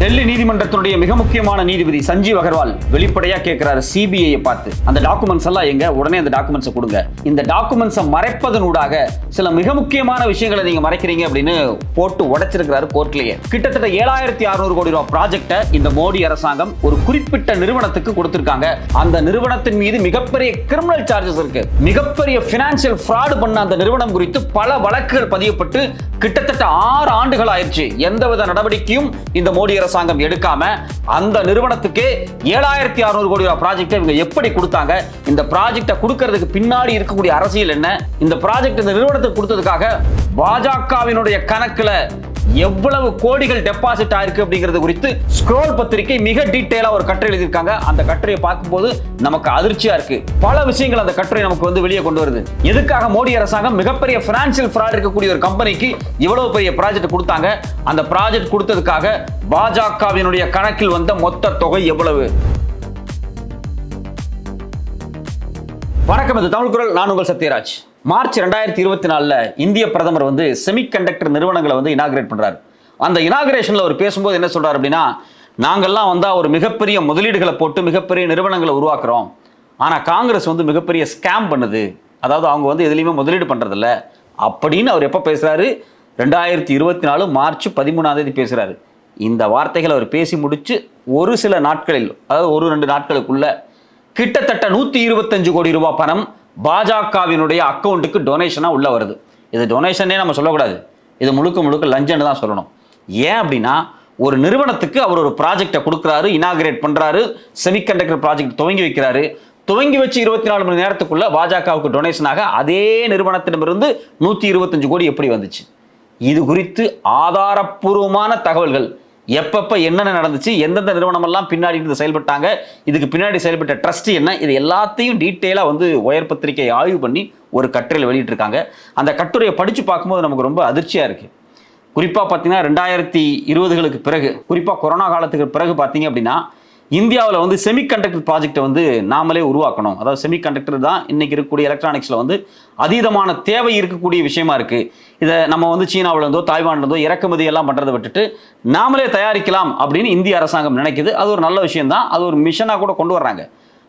டெல்லி நீதிமன்றத்தினுடைய மிக முக்கியமான நீதிபதி சஞ்சீவ் அகர்வால் வெளிப்படையா கேட்கிறாரு சிபிஐ பார்த்து. அந்த டாக்குமெண்ட்ஸ் எல்லாம் எங்க? உடனே அந்த டாக்குமெண்ட்ஸை கொடுங்க. இந்த டாக்குமெண்ட்ஸை மறைப்பதனூடாக சில மிக முக்கியமான விஷயங்களை நீங்க மறைக்கிறீங்க அப்படின்னு போட்டு உடைச்சிருக்கிறாரு கோர்ட்லயே. கிட்டத்தட்ட ஏழாயிரத்தி அறுநூறு கோடி ரூபாய் ப்ராஜெக்டை இந்த மோடி அரசாங்கம் ஒரு குறிப்பிட்ட நிறுவனத்துக்கு கொடுத்திருக்காங்க. அந்த நிறுவனத்தின் மீது மிகப்பெரிய கிரிமினல் சார்ஜஸ் இருக்கு. மிகப்பெரிய பினான்சியல் ஃப்ராடு பண்ண அந்த நிறுவனம் குறித்து பல வழக்குகள் பதியப்பட்டு கிட்டத்தட்ட ஆறு ஆண்டுகள் ஆயிடுச்சு. எந்தவித நடவடிக்கையும் இந்த மோடி அரசு அரசாங்கம் எடுக்காம அந்த நிறுவனத்துக்கு ஏழாயிரத்தி அறுநூறு கோடி ரூபாய் ப்ராஜெக்ட் இவங்க எப்படி கொடுத்தாங்க? இந்த ப்ராஜெக்டை கொடுக்கறதுக்கு பின்னாடி இருக்கக்கூடிய அரசியல் என்ன? இந்த ப்ராஜெக்ட் இந்த நிறுவனத்துக்கு கொடுத்ததுக்காக பாஜகவினுடைய கணக்குல எவ்வளவு கோடிகள் டெபாசிட் ஆயிருக்கு அப்படிங்கிறது குறித்து ஸ்க்ரோல் பத்திரிகை மிக டீட்டெயிலா ஒரு கட்டுரை எழுதியிருக்காங்க. அந்த கட்டுரையை பார்க்கும்போது நமக்கு அதிர்ச்சியா இருக்கு. பல விஷயங்கள் அந்த கட்டுரை நமக்கு வந்து வெளியே கொண்டு வருது. எதுக்காக மோடி அரசாங்கம் மிகப்பெரிய பினான்சியல் ஃப்ராட் இருக்கக்கூடிய ஒரு கம்பெனிக்கு இவ்வளவு பெரிய ப்ராஜெக்ட் கொடுத்தாங்க? அந்த ப்ராஜெக்ட் கொடுத்ததுக்காக பாஜகவினுடைய கணக்கில் வந்த மொத்த தொகை எவ்வளவு? வணக்கம் இது தமிழ் குரல். நான் உங்கள் சத்யராஜ். மார்ச் ரெண்டாயிரத்தி இருபத்தி நாலில் இந்திய பிரதமர் வந்து செமிகண்டக்டர் நிறுவனங்களை வந்து இனாகிரேட் பண்ணுறாரு அந்த இனாகிரேஷனில் அவர் பேசும்போது என்ன சொல்கிறார் அப்படின்னா நாங்கள்லாம் வந்தால் ஒரு மிகப்பெரிய முதலீடுகளை போட்டு மிகப்பெரிய நிறுவனங்களை உருவாக்குறோம். ஆனால் காங்கிரஸ் வந்து மிகப்பெரிய ஸ்கேம் பண்ணுது. அதாவது அவங்க வந்து எதுலேயுமே முதலீடு பண்ணுறதில்ல அப்படின்னு அவர் எப்போ பேசுகிறாரு ரெண்டாயிரத்தி இருபத்தி நாலு மார்ச் பதிமூணாம் தேதி இந்த வார்த்தைகளை அவர் பேசி முடித்து ஒரு சில நாட்களில் அதாவது ஒரு ரெண்டு நாட்களுக்குள்ள கிட்டத்தட்ட நூற்றி இருபத்தஞ்சு கோடி ரூபாய் பணம் பாஜகவினுடைய அக்கௌண்ட்டுக்கு டொனேஷனாக உள்ளே வருது. இது டொனேஷனே நம்ம சொல்லக்கூடாது. இது முழுக்க முழுக்க லஞ்சன்னு தான் சொல்லணும். ஏன் அப்படின்னா ஒரு நிறுவனத்துக்கு அவர் ஒரு ப்ராஜெக்டை கொடுக்குறாரு இனாகிரேட் பண்ணுறாரு செமிகண்டக்டர் ப்ராஜெக்ட் துவங்கி வைக்கிறாரு. துவங்கி வச்சு இருபத்தி நாலு மணி நேரத்துக்குள்ளே பாஜகவுக்கு டொனேஷனாக அதே நிறுவனத்திடமிருந்து நூற்றி இருபத்தஞ்சு கோடி எப்படி வந்துச்சு? இது குறித்து ஆதாரப்பூர்வமான தகவல்கள். எப்பப்போ என்னென்ன நடந்துச்சு எந்தெந்த நிறுவனமெல்லாம் பின்னாடி இருந்து செயல்பட்டாங்க இதுக்கு பின்னாடி செயல்பட்ட ட்ரஸ்ட் என்ன இது எல்லாத்தையும் டீட்டெயிலாக வந்து உயர் பத்திரிகை ஆய்வு பண்ணி ஒரு கட்டுரையில் வெளியிட்டிருக்காங்க. அந்த கட்டுரையை படித்து பார்க்கும்போது நமக்கு ரொம்ப அதிர்ச்சியாக இருக்குது குறிப்பாக பார்த்தீங்கன்னா ரெண்டாயிரத்தி இருபதுகளுக்கு பிறகு குறிப்பாக கொரோனா காலத்துக்கு பிறகு பார்த்தீங்க அப்படின்னா இந்தியாவில் வந்து செமிகண்டக்டர் ப்ராஜெக்டை வந்து நாமளே உருவாக்கணும். அதாவது செமிகண்டக்டர் தான் இன்னைக்கு இருக்கக்கூடிய எலக்ட்ரானிக்ஸில் வந்து அதீதமான தேவை இருக்கக்கூடிய விஷயமா இருக்குது இதை நம்ம வந்து சீனாவிலேருந்தோ தாய்வான்லேருந்தோ இறக்குமதி எல்லாம் பண்ணுறதை விட்டுட்டு நாமளே தயாரிக்கலாம் அப்படின்னு இந்திய அரசாங்கம் நினைக்குது. அது ஒரு நல்ல விஷயம்தான் அது ஒரு மிஷனாக கூட கொண்டு வர்றாங்க.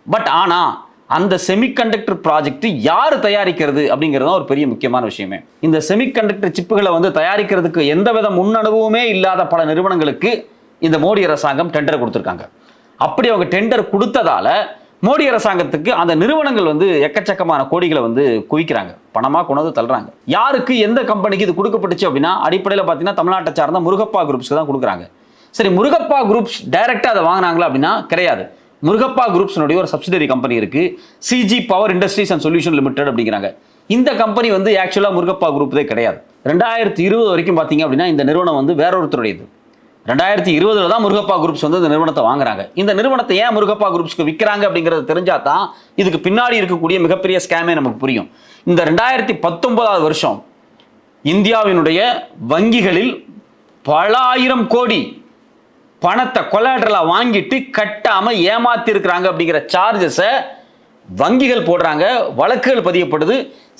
பட் ஆனால் அந்த செமிகண்டக்டர் ப்ராஜெக்ட் யார் தயாரிக்கிறது அப்படிங்கிறது தான் ஒரு பெரிய முக்கியமான விஷயமே. இந்த செமிகண்டக்டர் சிப்புகளை வந்து தயாரிக்கிறதுக்கு எந்தவித முன்னனுபவமே இல்லாத பல நிறுவனங்களுக்கு இந்த மோடி அரசாங்கம் டெண்டர் கொடுத்துருக்காங்க. அப்படி அவங்க டெண்டர் கொடுத்ததால மோடி அரசாங்கத்துக்கு அந்த நிறுவனங்கள் வந்து எக்கச்சக்கமான கோடிகளை வந்து குவிக்கிறாங்க. பணமாக கொண்டு தள்ளுறாங்க. யாருக்கு எந்த கம்பெனிக்கு இது கொடுக்கப்பட்டுச்சு அப்படின்னா அடிப்படையில் பார்த்தீங்கன்னா தமிழ்நாட்டை சார்ந்த முருகப்பா குரூப்ஸ்க்கு தான் கொடுக்குறாங்க. சரி முருகப்பா குரூப்ஸ் டைரெக்டாக அதை வாங்கினாங்களா அப்படின்னா கிடையாது. முருகப்பா குரூப்ஸ்னுடைய ஒரு சப்சிடரி கம்பெனி இருக்கு. CG power industries and solution limited அப்படிங்கிறாங்க. இந்த கம்பெனி வந்து ஆக்சுவலாக முருகப்பா குரூப்தே கிடையாது. ரெண்டாயிரத்தி இருபது வரைக்கும் பார்த்தீங்க அப்படின்னா இந்த நிறுவனம் வந்து வேற ஒருத்தருடையது ரெண்டாயிரத்தி இருபதுல தான் முருகப்பா குரூப்ஸ் வந்து இந்த நிறுவனத்தை வாங்குறாங்க. இந்த நிறுவனத்தை ஏன் முருகப்பா குரூப்ஸ்க்கு விற்கிறாங்க அப்படிங்கிறது தெரிஞ்சா தான் இதுக்கு பின்னாடி இருக்கக்கூடிய மிகப்பெரிய ஸ்கேமே நமக்கு புரியும். இந்த ரெண்டாயிரத்தி பத்தொன்பதாவது வருஷம் இந்தியாவினுடைய வங்கிகளில் பல ஆயிரம் கோடி பணத்தை கொலாட்ரலா வாங்கிட்டு கட்டாமல் ஏமாத்திருக்கிறாங்க அப்படிங்கிற சார்ஜஸை வங்கிகள் போடுறாங்க வழக்குகள் பதியப்படுது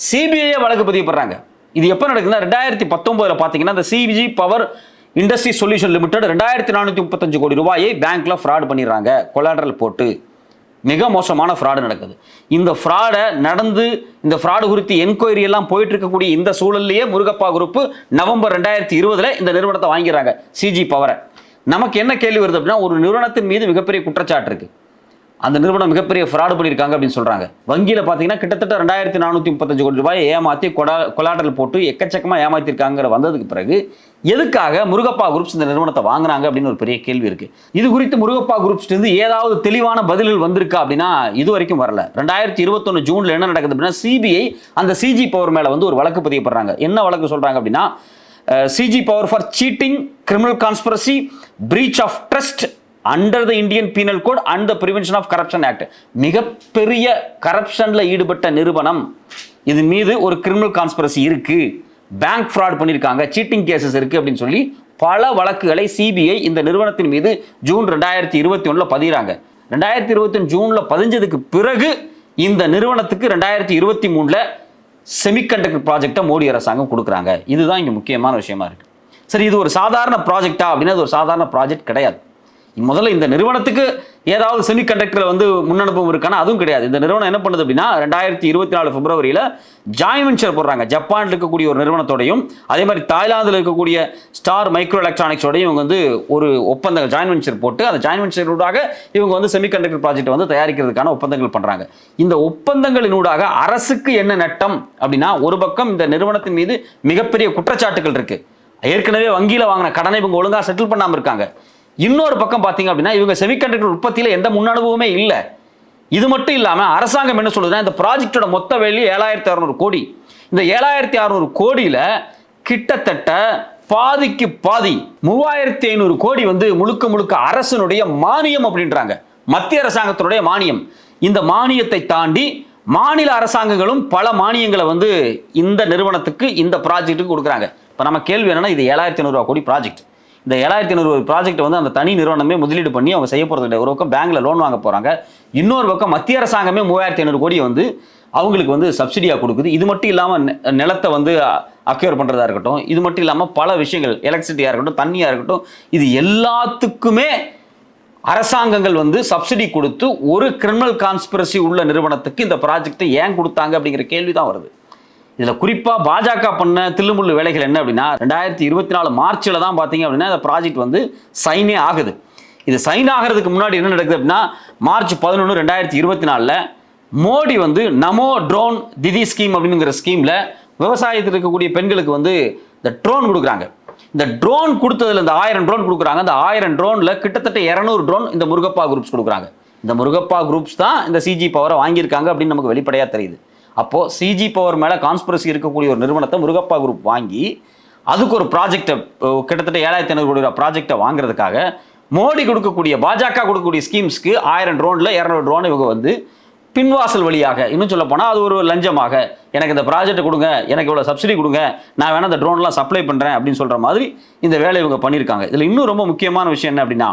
சிபிஐ வழக்கு பதியப்படுறாங்க. இது எப்போ நடக்குதுன்னா ரெண்டாயிரத்தி பத்தொம்போதில் பார்த்தீங்கன்னா இந்த CBG power industry solution limited ரெண்டாயிரத்தி நானூற்றி முப்பத்தஞ்சு கோடி ரூபாயை பேங்க்கில் ஃப்ராட் பண்ணிடுறாங்க. கொலாட்ரல் போட்டு. மிக மோசமான ஃப்ராடு நடக்குது. இந்த ஃப்ராடை நடந்து இந்த ஃப்ராடு குறித்து என்கொயரி எல்லாம் போயிட்டு இருக்கக்கூடிய இந்த சூழல்லையே முருகப்பா குரூப் நவம்பர் ரெண்டாயிரத்தி இருபதில் இந்த நிறுவனத்தை வாங்கிறாங்க சிஜி பவரை நமக்கு என்ன கேள்வி வருது அப்படின்னா ஒரு நிறுவனத்தின் மீது மிகப்பெரிய குற்றச்சாட்டு இருக்குது அந்த நிறுவனம் மிகப்பெரிய ஃப்ராடு பண்ணியிருக்காங்க அப்படின்னு சொல்கிறாங்க வங்கியில் பார்த்தீங்கன்னா கிட்டத்தட்ட ரெண்டாயிரத்தி நானூற்றி முப்பத்தஞ்சு கோடி ரூபாய் ஏமாற்றி கொடா கொலாட்டல் போட்டு எக்கச்சக்கமாக ஏமாற்றிருக்காங்கிற வந்ததுக்கு பிறகு எதுக்காக முருகப்பா குரூப்ஸ் இந்த நிறுவனத்தை வாங்குறாங்க அப்படின்னு ஒரு பெரிய கேள்வி இருக்குது இது குறித்து முருகப்பா குரூப்ஸ்லேருந்து ஏதாவது தெளிவான பதில்கள் வந்திருக்கா அப்படின்னா இது வரைக்கும் வரல. ரெண்டாயிரத்தி இருபத்தொன்று ஜூனில் என்ன நடக்குது அப்படின்னா சிபிஐ அந்த சிஜி பவர் மேலே வந்து ஒரு வழக்கு பதியப்படுறாங்க. என்ன வழக்கு சொல்கிறாங்க அப்படின்னா CG power for cheating criminal conspiracy breach of trust under the Indian penal code and the prevention of corruption act மிகப்பெரிய கரப்ஷனில் ஈடுபட்ட நிறுவனம். இது மீது ஒரு கிரிமினல் கான்ஸ்பிரசி இருக்கு. பேங்க் ஃப்ராட் பண்ணியிருக்காங்க சீட்டிங் கேசஸ் இருக்கு அப்படின்னு சொல்லி பல வழக்குகளை சிபிஐ இந்த நிறுவனத்தின் மீது ஜூன் ரெண்டாயிரத்தி இருபத்தி ஒன்றில் பதிகிறாங்க ரெண்டாயிரத்தி இருபத்தி ஜூனில் பதிஞ்சதுக்கு பிறகு இந்த நிறுவனத்துக்கு ரெண்டாயிரத்தி இருபத்தி மூணில் செமிகண்டக்டர் ப்ராஜெக்டை மோடி அரசாங்கம் கொடுக்குறாங்க. இதுதான் இங்கே முக்கியமான விஷயமா இருக்குது சரி இது ஒரு சாதாரண ப்ராஜெக்டா அப்படின்னா அது ஒரு சாதாரண ப்ராஜெக்ட் கிடையாது. முதல்ல இந்த நிறுவனத்துக்கு ஏதாவது செமிகண்டக்டர் வந்து முன்னனுபவம் இருக்கானா? அதுவும் கிடையாது. இந்த நிறுவனம் என்ன பண்ணுது அப்படின்னா ரெண்டாயிரத்தி இருபத்தி நாலு பிப்ரவரியில் ஜாயின் வெஞ்சர் போடுறாங்க. ஜப்பானில் இருக்கக்கூடிய ஒரு நிறுவனத்தோடையும் அதே மாதிரி தாய்லாந்தில் இருக்கக்கூடிய ஸ்டார் மைக்ரோ எலக்ட்ரானிக்ஸோடையும் இவங்க வந்து ஒரு ஒப்பந்தங்கள் ஜாயின் வெஞ்சர் போட்டு அந்த ஜாயின் வெஞ்சரோடாக இவங்க வந்து செமிகண்டக்டர் ப்ராஜெக்ட் வந்து தயாரிக்கிறதுக்கான ஒப்பந்தங்கள் பண்ணுறாங்க இந்த ஒப்பந்தங்களினூடாக அரசுக்கு என்ன நட்டம் அப்படின்னா ஒரு பக்கம் இந்த நிறுவனத்தின் மீது மிகப்பெரிய குற்றச்சாட்டுகள் இருக்குது ஏற்கனவே வங்கியில் வாங்கின கடனை இவங்க ஒழுங்காக செட்டில் பண்ணாமல் இருக்காங்க. இன்னொரு பக்கம் பார்த்தீங்க அப்படின்னா இவங்க செமிகண்டக்டர் உற்பத்தியில் எந்த முன் அனுபவமே இல்லை. இது மட்டும் இல்லாமல் அரசாங்கம் என்ன சொல்லுதுன்னா இந்த ப்ராஜெக்டோட மொத்த வேல்யூ ஏழாயிரத்தி அறநூறு கோடி. இந்த ஏழாயிரத்தி அறநூறு கோடியில் கிட்டத்தட்ட பாதிக்கு பாதி மூவாயிரத்தி ஐநூறு கோடி வந்து முழுக்க முழுக்க அரசனுடைய மானியம் அப்படின்றாங்க. மத்திய அரசாங்கத்தினுடைய மானியம். இந்த மானியத்தை தாண்டி மாநில அரசாங்கங்களும் பல மானியங்களை வந்து இந்த நிறுவனத்துக்கு இந்த ப்ராஜெக்ட்டுக்கு கொடுக்குறாங்க. இப்போ நம்ம கேள்வி என்னன்னா இது ஏழாயிரத்தி ஐநூறுரூவா கோடி ப்ராஜெக்ட் இந்த ஏழாயிரத்தி ஐநூறு ப்ராஜெக்ட் வந்து அந்த தனி நிறுவனமே முதலீடு பண்ணி அவங்க செய்ய போகிறது ஒரு பக்கம் பேங்க்ல லோன் வாங்க போறாங்க. இன்னொரு பக்கம் மத்திய அரசாங்கமே மூவாயிரத்தி ஐநூறு கோடி வந்து அவங்களுக்கு வந்து சப்சிடியாக கொடுக்குது. இது மட்டும் இல்லாமல் நிலத்தை வந்து அக்யூர் பண்ணுறதா இருக்கட்டும் இது மட்டும் இல்லாமல் பல விஷயங்கள் எலக்ட்ரிசிட்டியாக இருக்கட்டும் தண்ணியாக இருக்கட்டும் இது எல்லாத்துக்குமே அரசாங்கங்கள் வந்து சப்சிடி கொடுத்து ஒரு கிரிமினல் கான்ஸ்பிரசி உள்ள நிறுவனத்துக்கு இந்த ப்ராஜெக்ட்டை ஏன் கொடுத்தாங்க அப்படிங்கிற கேள்வி தான் வருது. இதில் குறிப்பாக பாஜக பண்ண தில்லுமுள்ளு வேலைகள் என்ன அப்படின்னா ரெண்டாயிரத்தி இருபத்தி நாலு மார்ச்சில் தான் பார்த்தீங்க அப்படின்னா இந்த ப்ராஜெக்ட் வந்து சைனே ஆகுது. இது சைன் ஆகிறதுக்கு முன்னாடி என்ன நடக்குது அப்படின்னா மார்ச் பதினொன்று ரெண்டாயிரத்தி இருபத்தி நாலில் மோடி வந்து நமோ ட்ரோன் திதி ஸ்கீம் அப்படிங்கிற ஸ்கீமில் விவசாயத்தில் இருக்கக்கூடிய பெண்களுக்கு வந்து இந்த ட்ரோன் கொடுக்குறாங்க. இந்த ட்ரோன் கொடுத்ததுல இந்த ஆயிரம் ட்ரோன் கொடுக்குறாங்க. அந்த ஆயிரம் ட்ரோனில் கிட்டத்தட்ட இரநூறு ட்ரோன் இந்த முருகப்பா குரூப்ஸ் கொடுக்குறாங்க. இந்த முருகப்பா குரூப்ஸ் தான் இந்த சிஜி பவரை வாங்கியிருக்காங்க அப்படின்னு நமக்கு வெளிப்படையாக தெரியுது. அப்போது சிஜி பவர் மேலே கான்ஸ்பிரசி இருக்கக்கூடிய ஒரு நிறுவனத்தை முருகப்பா குரூப் வாங்கி அதுக்கு ஒரு ப்ராஜெக்டை கிட்டத்தட்ட ஏழாயிரத்தி ஐநூறு கோடி ரூபா ப்ராஜெக்டை வாங்குறதுக்காக மோடி கொடுக்கக்கூடிய பாஜக கொடுக்கக்கூடிய ஸ்கீம்ஸ்க்கு ஆயிரம் ட்ரோனில் இரநூறு ட்ரோன் இவங்க வந்து பின்வாசல் வழியாக இன்னும் சொல்ல போனால் அது ஒரு லஞ்சமாக. எனக்கு இந்த ப்ராஜெக்ட் கொடுங்க எனக்கு இவ்வளோ சப்சிடி கொடுங்க நான் வேணால் இந்த ட்ரோன்லாம் சப்ளை பண்ணுறேன் அப்படின்னு சொல்கிற மாதிரி இந்த வேலையை இவங்க பண்ணியிருக்காங்க இதில் இன்னும் ரொம்ப முக்கியமான விஷயம் என்ன அப்படின்னா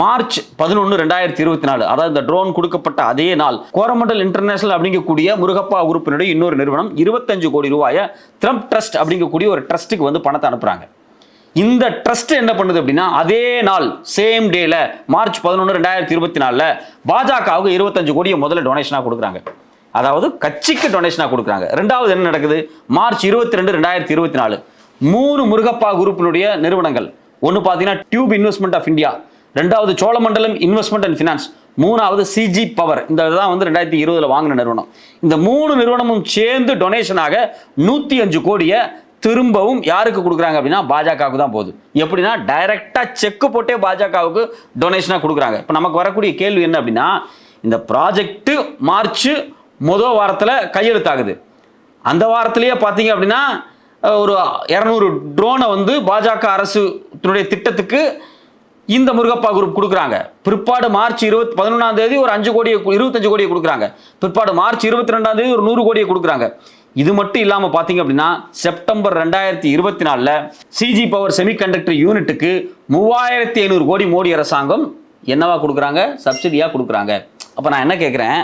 மார்ச் பதினொன்று ரெண்டாயிரத்தி இருபத்தி நாலு. அதாவது இந்த ட்ரோன் கொடுக்கப்பட்ட அதே நாள் கோரமண்டல் இன்டர்நேஷனல் அப்படிங்கக்கூடிய முருகப்பா குரூப்பினுடைய இன்னொரு நிறுவனம் இருபத்தஞ்சு கோடி ரூபாயை த்ரம்ப் ட்ரஸ்ட் அப்படிங்கக்கூடிய ஒரு ட்ரஸ்ட்டுக்கு வந்து பணத்தை அனுப்புகிறாங்க இந்த ட்ரஸ்ட் என்ன பண்ணுது அப்படின்னா அதே நாள் சேம் டேல மார்ச் பதினொன்று ரெண்டாயிரத்தி இருபத்தி நாலில் பாஜகவுக்கு இருபத்தஞ்சு கோடியை முதல்ல டொனேஷனாக கொடுக்குறாங்க. அதாவது கட்சிக்கு டொனேஷனாக கொடுக்குறாங்க. ரெண்டாவது என்ன நடக்குது? மார்ச் இருபத்தி ரெண்டு ரெண்டாயிரத்தி இருபத்தி நாலு. மூணு முருகப்பா குரூப்பினுடைய நிறுவனங்கள். ஒன்று பார்த்தீங்கன்னா டியூப் இன்வெஸ்ட்மெண்ட் ஆஃப் இந்தியா ரெண்டாவது சோழமண்டலம் இன்வெஸ்ட்மெண்ட் அண்ட் ஃபினான்ஸ் மூணாவது சிஜி பவர் இந்த தான் வந்து ரெண்டாயிரத்தி இருபதில் வாங்கின நிறுவனம். இந்த மூணு நிறுவனமும் சேர்ந்து டொனேஷனாக நூற்றி அஞ்சு கோடியை திரும்பவும் யாருக்கு கொடுக்குறாங்க அப்படின்னா பாஜகவுக்கு தான் போகுது. எப்படின்னா டைரெக்டாக செக்கு போட்டே பாஜகவுக்கு டொனேஷனாக கொடுக்குறாங்க. இப்போ நமக்கு வரக்கூடிய கேள்வி என்ன அப்படின்னா இந்த ப்ராஜெக்ட்டு மார்ச் முதல் வாரத்தில் கையெழுத்தாகுது. அந்த வாரத்திலேயே பார்த்தீங்க அப்படின்னா ஒரு இரநூறு ட்ரோனை வந்து பாஜக அரசுடைய திட்டத்துக்கு இந்த முருகப்பா குரூப் கொடுக்குறாங்க. பிற்பாடு மார்ச் இருபத்தி பதினொன்றாம் தேதி ஒரு அஞ்சு கோடியை இருபத்தஞ்சு கோடியை கொடுக்குறாங்க. பிற்பாடு மார்ச் இருபத்தி ரெண்டாம் தேதி ஒரு நூறு கோடியை கொடுக்குறாங்க. இது மட்டும் இல்லாமல் பார்த்தீங்க அப்படின்னா செப்டம்பர் ரெண்டாயிரத்தி இருபத்தி நாலில் சிஜி பவர் செமிகண்டக்டர் யூனிட்டுக்கு மூவாயிரத்தி ஐநூறு கோடி மோடி அரசாங்கம் என்னவா கொடுக்குறாங்க? சப்சிடியாக கொடுக்குறாங்க. அப்போ நான் என்ன கேட்குறேன்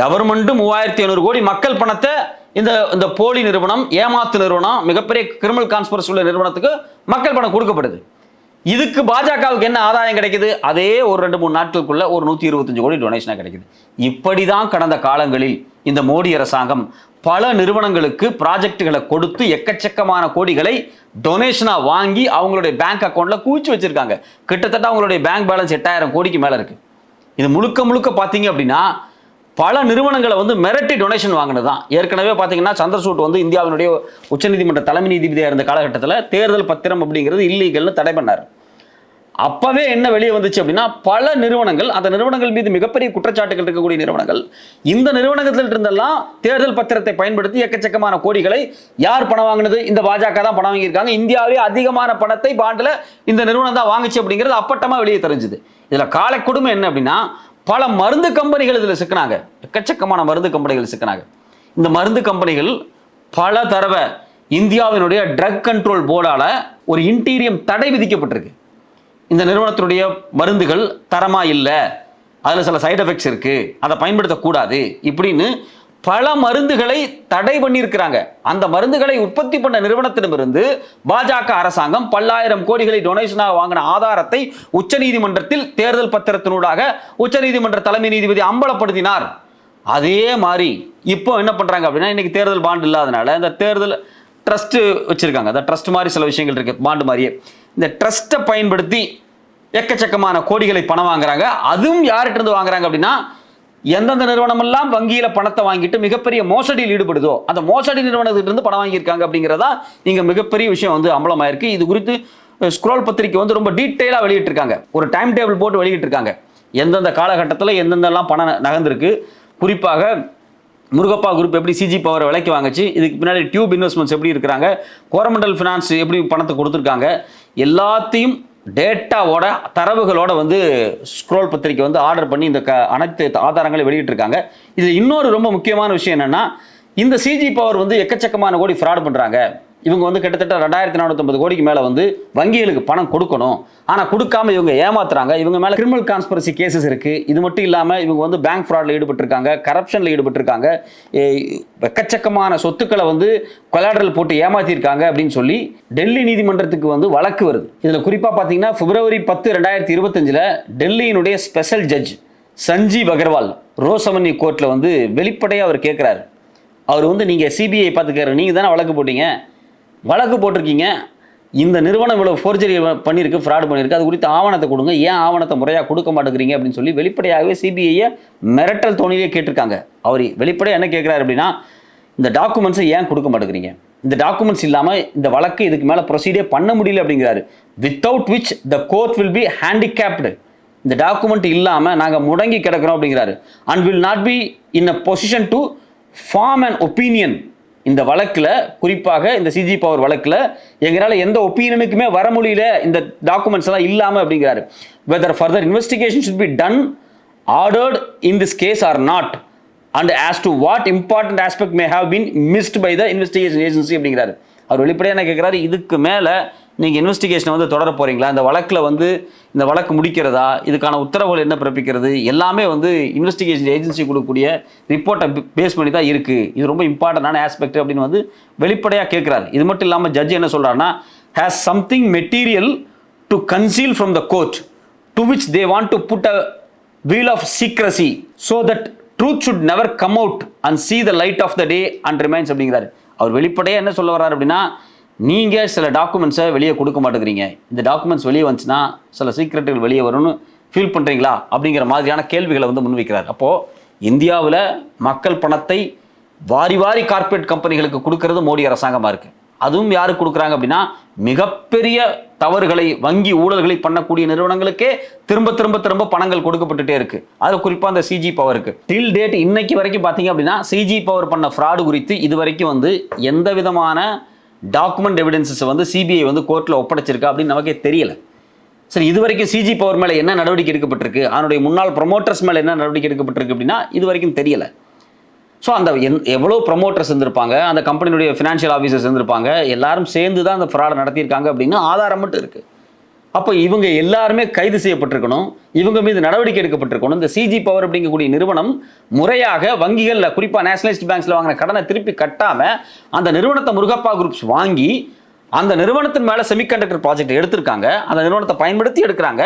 கவர்மெண்ட்டு மூவாயிரத்தி ஐநூறு கோடி மக்கள் பணத்தை இந்த இந்த போலி நிறுவனம் ஏமாத்து நிறுவனம் மிகப்பெரிய கிரிமினல் கான்ஸ்பரன்ஸ் உள்ள நிறுவனத்துக்கு மக்கள் பணம் கொடுக்கப்படுது. இதுக்கு பாஜகவுக்கு என்ன ஆதாயம் கிடைக்குது? அதே ஒரு ரெண்டு மூணு நாட்களுக்குள்ள ஒரு நூற்றி இருபத்தஞ்சு கோடி டொனேஷனாக கிடைக்குது. இப்படி தான் கடந்த காலங்களில் இந்த மோடி அரசாங்கம் பல நிறுவனங்களுக்கு ப்ராஜெக்டுகளை கொடுத்து எக்கச்சக்கமான கோடிகளை டொனேஷனாக வாங்கி அவங்களுடைய பேங்க் அக்கௌண்ட்டில் குவிச்சு வச்சுருக்காங்க. கிட்டத்தட்ட அவங்களுடைய பேங்க் பேலன்ஸ் எட்டாயிரம் கோடிக்கு மேலே இருக்குது இது முழுக்க முழுக்க பார்த்தீங்க அப்படின்னா பல நிறுவனங்களை வந்து மிரட்டி டொனேஷன் வாங்கினது தான் ஏற்கனவே பார்த்தீங்கன்னா சந்திரசூட் வந்து இந்தியாவினுடைய உச்சநீதிமன்ற தலைமை நீதிபதியாக இருந்த காலகட்டத்தில் தேர்தல் பத்திரம் அப்படிங்கிறது இல்லீகல்னு தடை பண்ணார். அப்பவே என்ன வெளியே வந்துச்சு அப்படின்னா பல நிறுவனங்கள் அந்த நிறுவனங்கள் மீது மிகப்பெரிய குற்றச்சாட்டுகள் இருக்கக்கூடிய நிறுவனங்கள் இந்த நிறுவனத்தில் இருந்தெல்லாம் தேர்தல் பத்திரத்தை பயன்படுத்தி எக்கச்சக்கமான கோடிகளை யார் பணம் வாங்கினது? இந்த பாஜக தான் பணம் வாங்கியிருக்காங்க. இந்தியாவிலே அதிகமான பணத்தை பாண்டில் இந்த நிறுவனம் தான் வாங்குச்சு அப்படிங்கிறது அப்பட்டமாக வெளியே தெரிஞ்சுது. இதில் காலக்கொடுமை என்ன அப்படின்னா பல மருந்து கம்பெனிகள் இதில் சிக்கினாங்க. எக்கச்சக்கமான மருந்து கம்பெனிகள் சிக்கினாங்க. இந்த மருந்து கம்பெனிகள் பல தடவை இந்தியாவினுடைய ட்ரக் கண்ட்ரோல் போர்டால ஒரு இன்டீரியம் தடை விதிக்கப்பட்டிருக்கு. இந்த நிறுவனத்தினுடைய மருந்துகள் தரமாக இல்லை? அதில் சில சைடு எஃபெக்ட்ஸ் இருக்குது அதை பயன்படுத்தக்கூடாது. இப்படின்னு பல மருந்துகளை தடை பண்ணியிருக்கிறாங்க. அந்த மருந்துகளை உற்பத்தி பண்ண நிறுவனத்திடமிருந்து பாஜக அரசாங்கம் பல்லாயிரம் கோடிகளை டொனேஷனாக வாங்கின ஆதாரத்தை உச்சநீதிமன்றத்தில் தேர்தல் பத்திரத்தினூடாக உச்சநீதிமன்ற தலைமை நீதிபதி அம்பலப்படுத்தினார். அதே மாதிரி இப்போ என்ன பண்ணுறாங்க அப்படின்னா இன்றைக்கி தேர்தல் பாண்டு இல்லாதனால இந்த தேர்தல் ட்ரஸ்ட்டு வச்சுருக்காங்க. அந்த ட்ரஸ்ட் மாதிரி சில விஷயங்கள் இருக்குது பாண்டு மாதிரியே. இந்த ட்ரஸ்ட்டை பயன்படுத்தி எக்கச்சக்கமான கோடிகளை பணம் வாங்குறாங்க. அதுவும் யார்கிட்ட இருந்து வாங்குறாங்க அப்படின்னா எந்தெந்த நிறுவனமெல்லாம் வங்கியில் பணத்தை வாங்கிட்டு மிகப்பெரிய மோசடியில் ஈடுபடுதோ அந்த மோசடி நிறுவனத்திலிருந்து பணம் வாங்கியிருக்காங்க அப்படிங்கிறதா இங்கே மிகப்பெரிய விஷயம் வந்து அம்பலமாயிருக்கு. இது குறித்து ஸ்க்ரோல் பத்திரிக்கை வந்து ரொம்ப டீட்டெயிலாக வெளியிட்டிருக்காங்க. ஒரு டைம் டேபிள் போட்டு வெளியிட்டிருக்காங்க. எந்தெந்த காலகட்டத்தில் எந்தெந்தெல்லாம் பணம் நகர்ந்திருக்கு. குறிப்பாக முருகப்பா குரூப் எப்படி சிஜி பவரை விலைக்கு வாங்குச்சு. இதுக்கு பின்னாடி டியூப் இன்வெஸ்ட்மெண்ட்ஸ் எப்படி இருக்கிறாங்க. கோரமண்டல் ஃபினான்ஸ் எப்படி பணத்தை கொடுத்துருக்காங்க. எல்லாத்தையும் டேட்டாவோட தரவுகளோட வந்து ஸ்க்ரோல் பத்திரிக்கை வந்து ஆர்டர் பண்ணி இந்த க அனைத்து ஆதாரங்களை வெளியிட்டிருக்காங்க. இதில் இன்னொரு ரொம்ப முக்கியமான விஷயம் என்னென்னா இந்த சிஜி பவர் வந்து எக்கச்சக்கமான கோடி ஃப்ராட் பண்ணுறாங்க இவங்க வந்து கிட்டத்தட்ட ரெண்டாயிரத்தி நானூற்றம்பது கோடிக்கு மேலே வந்து வங்கிகளுக்கு பணம் கொடுக்கணும். ஆனால் கொடுக்காம இவங்க ஏமாத்துறாங்க. இவங்க மேலே கிரிமினல் கான்ஸ்பரசி கேசஸ் இருக்குது இது மட்டும் இல்லாமல் இவங்க வந்து பேங்க் ஃப்ராடில் ஈடுபட்டிருக்காங்க. கரப்ஷனில் ஈடுபட்டிருக்காங்க. எக்கச்சக்கமான சொத்துக்களை வந்து கொலாட்ரல் போட்டு ஏமாத்திருக்காங்க அப்படின்னு சொல்லி டெல்லி நீதிமன்றத்துக்கு வந்து வழக்கு வருது. இதில் குறிப்பாக பார்த்தீங்கன்னா பிப்ரவரி பத்து ரெண்டாயிரத்தி இருபத்தஞ்சில் டெல்லியினுடைய special judge Sanjeev Agarwal Rouse Avenue கோர்ட்டில் வந்து வெளிப்படையாக அவர் கேட்குறாரு அவர் வந்து நீங்கள் சிபிஐ பார்த்துக்காரு நீங்கள் தானே வழக்கு போட்டீங்க. வழக்கு போட்டிருக்கீங்க. இந்த நிறுவனம் இவ்வளோ ஃபோர்ஜரி பண்ணியிருக்கு ஃப்ராட் பண்ணியிருக்கு. அது குறித்து ஆவணத்தை கொடுங்க. ஏன் ஆவணத்தை முறையாக கொடுக்க மாட்டேங்கிறீங்க அப்படின்னு சொல்லி வெளிப்படையாகவே சிபிஐயை மிரட்டல் தோணியிலே கேட்டிருக்காங்க. அவர் வெளிப்படையாக என்ன கேட்குறாரு அப்படின்னா இந்த டாக்குமெண்ட்ஸை ஏன் கொடுக்க மாட்டேங்கிறீங்க? இந்த டாக்குமெண்ட்ஸ் இல்லாமல் இந்த வழக்கு இதுக்கு மேலே ப்ரொசீடே பண்ண முடியல அப்படிங்கிறாரு. Without which the court will be handicapped இந்த டாக்குமெண்ட் இல்லாமல் நாங்கள் முடங்கி கிடக்கிறோம் அப்படிங்கிறாரு. And will not be in a position to form and opinion இந்த வழக்கில் குறிப்பாக இந்த சிஜி பவர் வழக்கில் எங்களால் எந்த ஒப்பீனியனுக்குமே வர முடியல இந்த டாக்குமெண்ட்ஸ் எல்லாம் இல்லாமல் அப்படிங்கிறாரு. Whether further investigation should be done ordered in this case or not and as to what important aspect may have been missed by the investigation agency அப்படிங்கிறாரு. அவர் வெளிப்படையாக என்ன கேட்குறாரு இதுக்கு மேலே நீங்கள் இன்வெஸ்டிகேஷனை வந்து தொடர போகிறீங்களா இந்த வழக்கில் வந்து இந்த வழக்கு முடிக்கிறதா? இதுக்கான உத்தரவுகள் என்ன பிறப்பிக்கிறது? எல்லாமே வந்து இன்வெஸ்டிகேஷன் ஏஜென்சி கொடுக்கக்கூடிய ரிப்போர்ட்டை பேஸ் பண்ணி தான் இருக்குது இது ரொம்ப இம்பார்ட்டண்டான ஆஸ்பெக்ட் அப்படின்னு வந்து வெளிப்படையாக கேட்குறாரு இது மட்டும் இல்லாமல் ஜட்ஜ் என்ன சொல்கிறாருன்னா has something material to conceal from the court to which they want to put a veil of secrecy so that truth should never come out and see the light of the day and remains அப்படிங்கிறாரு. அவர் வெளிப்படையாக என்ன சொல்ல வர்றாரு அப்படின்னா நீங்கள் சில டாக்குமெண்ட்ஸை வெளியே கொடுக்க மாட்டேங்கிறீங்க. இந்த டாக்குமெண்ட்ஸ் வெளியே வந்துச்சுன்னா சில சீக்ரெட்டுகள் வெளியே வரும்னு ஃபீல் பண்ணுறீங்களா அப்படிங்கிற மாதிரியான கேள்விகளை வந்து முன்வைக்கிறார். அப்போது இந்தியாவில் மக்கள் பணத்தை வாரி வாரி கார்ப்பரேட் கம்பெனிகளுக்கு கொடுக்கறது மோடி அரசாங்கமாக இருக்குது அதுவும் யாருக்கு கொடுக்குறாங்க அப்படின்னா மிகப்பெரிய தவறுகளை வங்கி ஊழல்களை பண்ணக்கூடிய நிறுவனங்களுக்கே திரும்ப திரும்ப திரும்ப பணங்கள் கொடுக்கப்பட்டுட்டே இருக்கு. அதில் குறிப்பாக அந்த சிஜி பவருக்கு டில் டேட் இன்னைக்கு வரைக்கும் பார்த்தீங்க அப்படின்னா சிஜி பவர் பண்ண ஃப்ராடு குறித்து இது வரைக்கும் வந்து எந்த விதமான டாக்குமெண்ட் எவிடன்சஸை வந்து சிபிஐ வந்து கோர்ட்டில் ஒப்படைச்சிருக்கா அப்படின்னு நமக்கே தெரியல. சரி இது வரைக்கும் சிஜி பவர் மேலே என்ன நடவடிக்கை எடுக்கப்பட்டிருக்கு? அதனுடைய முன்னாள் ப்ரொமோட்டர்ஸ் மேலே என்ன நடவடிக்கை எடுக்கப்பட்டிருக்கு அப்படின்னா இது வரைக்கும் தெரியலை. ஸோ அந்த எந் எவ்வளோ ப்ரொமோட்டர்ஸ் இருந்திருப்பாங்க அந்த கம்பெனியுடைய ஃபினான்ஷியல் ஆஃபீஸர்ஸ் இருந்திருப்பாங்க எல்லாரும் சேர்ந்து தான் அந்த ஃப்ராடை நடத்தியிருக்காங்க அப்படின்னு ஆதாரம் மட்டும் இருக்குது அப்போ இவங்க எல்லாருமே கைது செய்யப்பட்டிருக்கணும். இவங்க மீது நடவடிக்கை எடுக்கப்பட்டிருக்கணும். இந்த சிஜி பவர் அப்படிங்கக்கூடிய நிறுவனம் முறையாக வங்கிகளில் குறிப்பாக நேஷனலிஸ்ட் பேங்க்ஸில் வாங்கின கடனை திருப்பி கட்டாமல் அந்த நிறுவனத்தை முருகப்பா குரூப்ஸ் வாங்கி அந்த நிறுவனத்தின் மேலே செமிகண்டக்டர் ப்ராஜெக்ட் எடுத்திருக்காங்க. அந்த நிறுவனத்தை பயன்படுத்தி எடுக்கிறாங்க.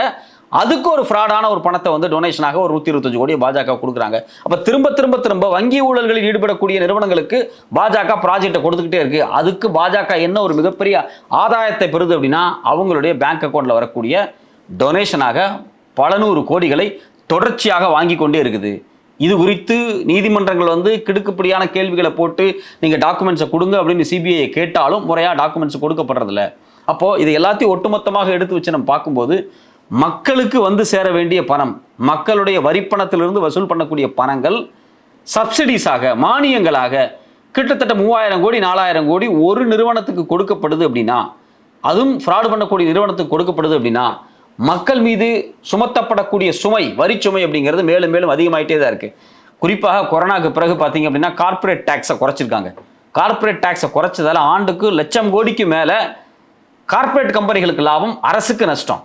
அதுக்கு ஒரு ஃப்ராடான ஒரு பணத்தை வந்து டொனேஷனாக ஒரு நூற்றி இருபத்தஞ்சு கோடி பாஜக கொடுக்குறாங்க. அப்போ திரும்ப திரும்ப திரும்ப வங்கி ஊழல்களில் ஈடுபடக்கூடிய நிறுவனங்களுக்கு பாஜக ப்ராஜெக்டை கொடுத்துக்கிட்டே இருக்கு. அதுக்கு பாஜக என்ன ஒரு மிகப்பெரிய ஆதாயத்தை பெறுது அப்படின்னா அவங்களுடைய பேங்க் அக்கௌண்ட்டில் வரக்கூடிய டொனேஷனாக பல நூறு கோடிகளை தொடர்ச்சியாக வாங்கி கொண்டே இருக்குது. இது குறித்து நீதிமன்றங்கள் வந்து கிடுக்குப்படியான கேள்விகளை போட்டு நீங்கள் டாக்குமெண்ட்ஸை கொடுங்க அப்படின்னு சிபிஐ கேட்டாலும் முறையாக டாக்குமெண்ட்ஸ் கொடுக்கப்படுறதில்ல. அப்போது இது எல்லாத்தையும் ஒட்டுமொத்தமாக எடுத்து வச்சு நம்ம பார்க்கும்போது மக்களுக்கு வந்து சேர வேண்டிய பணம் மக்களுடைய வரிப்பணத்திலிருந்து வசூல் பண்ணக்கூடிய பணங்கள் சப்சிடிஸாக மானியங்களாக கிட்டத்தட்ட மூவாயிரம் கோடி நாலாயிரம் கோடி ஒரு நிறுவனத்துக்கு கொடுக்கப்படுது அப்படின்னா அதுவும் ஃப்ராடு பண்ணக்கூடிய நிறுவனத்துக்கு கொடுக்கப்படுது அப்படின்னா மக்கள் மீது சுமத்தப்படக்கூடிய சுமை வரிச்சுமை அப்படிங்கிறது மேலும் மேலும் அதிகமாயிட்டே தான் இருக்குது குறிப்பாக கொரோனாக்கு பிறகு பார்த்தீங்க அப்படின்னா கார்ப்பரேட் டேக்ஸை குறைச்சிருக்காங்க. கார்ப்பரேட் டேக்ஸை குறைச்சதால ஆண்டுக்கு லட்சம் கோடிக்கு மேலே கார்ப்பரேட் கம்பெனிகளுக்கு லாபம் அரசுக்கு நஷ்டம்.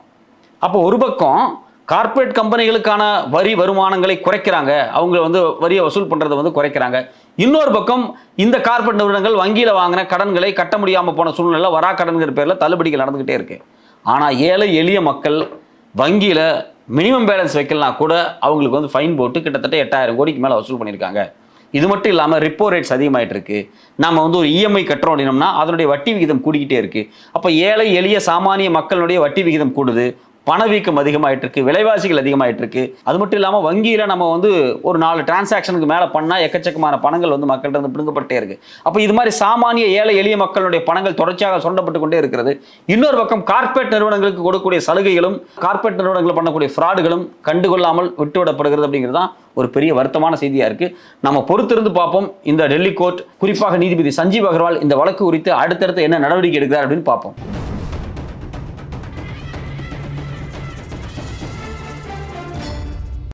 அப்போ ஒரு பக்கம் கார்ப்பரேட் கம்பெனிகளுக்கான வரி வருமானங்களை குறைக்கிறாங்க. அவங்க வந்து வரியை வசூல் பண்ணுறதை வந்து குறைக்கிறாங்க. இன்னொரு பக்கம் இந்த கார்ப்பரேட் நிறுவனங்கள் வங்கியில் வாங்கின கடன்களை கட்ட முடியாமல் போன சூழ்நிலை வரா கடன்கிற பேரில் தள்ளுபடிகள் நடந்துக்கிட்டே இருக்கு. ஆனால் ஏழை எளிய மக்கள் வங்கியில் மினிமம் பேலன்ஸ் வைக்கலாம் கூட அவங்களுக்கு வந்து ஃபைன் போட்டு கிட்டத்தட்ட எட்டாயிரம் கோடிக்கு மேலே வசூல் பண்ணியிருக்காங்க. இது மட்டும் இல்லாமல் ரிப்போ ரேட்ஸ் அதிகமாகிட்டு இருக்கு. நம்ம வந்து ஒரு இஎம்ஐ கட்டுறோம் அப்படின்னம்னா அதனுடைய வட்டி விகிதம் கூடிக்கிட்டே இருக்குது அப்போ ஏழை எளிய சாமானிய மக்களுடைய வட்டி விகிதம் கூடுது. பணவீக்கம் அதிகமாயிட்டு இருக்கு விலைவாசிகள் அதிகமாயிட்டு இருக்கு அது மட்டும் இல்லாமல் வங்கியில் நம்ம வந்து ஒரு நாலு டிரான்சாக்ஷனுக்கு மேலே பண்ணால் எக்கச்சக்கமான பணங்கள் வந்து மக்கள்கிட்ட இருந்து பிடுங்கப்பட்டே இருக்கு. அப்போ இது மாதிரி சாமானிய ஏழை எளிய மக்களுடைய பணங்கள் தொடர்ச்சியாக சுரண்டப்பட்டு கொண்டே இருக்கிறது. இன்னொரு பக்கம் கார்ப்பரேட் நிறுவனங்களுக்கு கொடுக்கக்கூடிய சலுகைகளும் கார்ப்பரேட் நிறுவனங்கள் பண்ணக்கூடிய ஃப்ராடுகளும் கண்டுகொள்ளாமல் விட்டுவிடப்படுகிறது அப்படிங்கிறது தான் ஒரு பெரிய வருத்தமான செய்தியா இருக்கு. நம்ம பொறுத்திருந்து பார்ப்போம். இந்த டெல்லி கோர்ட் குறிப்பாக நீதிபதி சஞ்சீவ் அகர்வால் இந்த வழக்கு குறித்து அடுத்தடுத்து என்ன நடவடிக்கை எடுக்கிறார் அப்படின்னு பார்ப்போம்.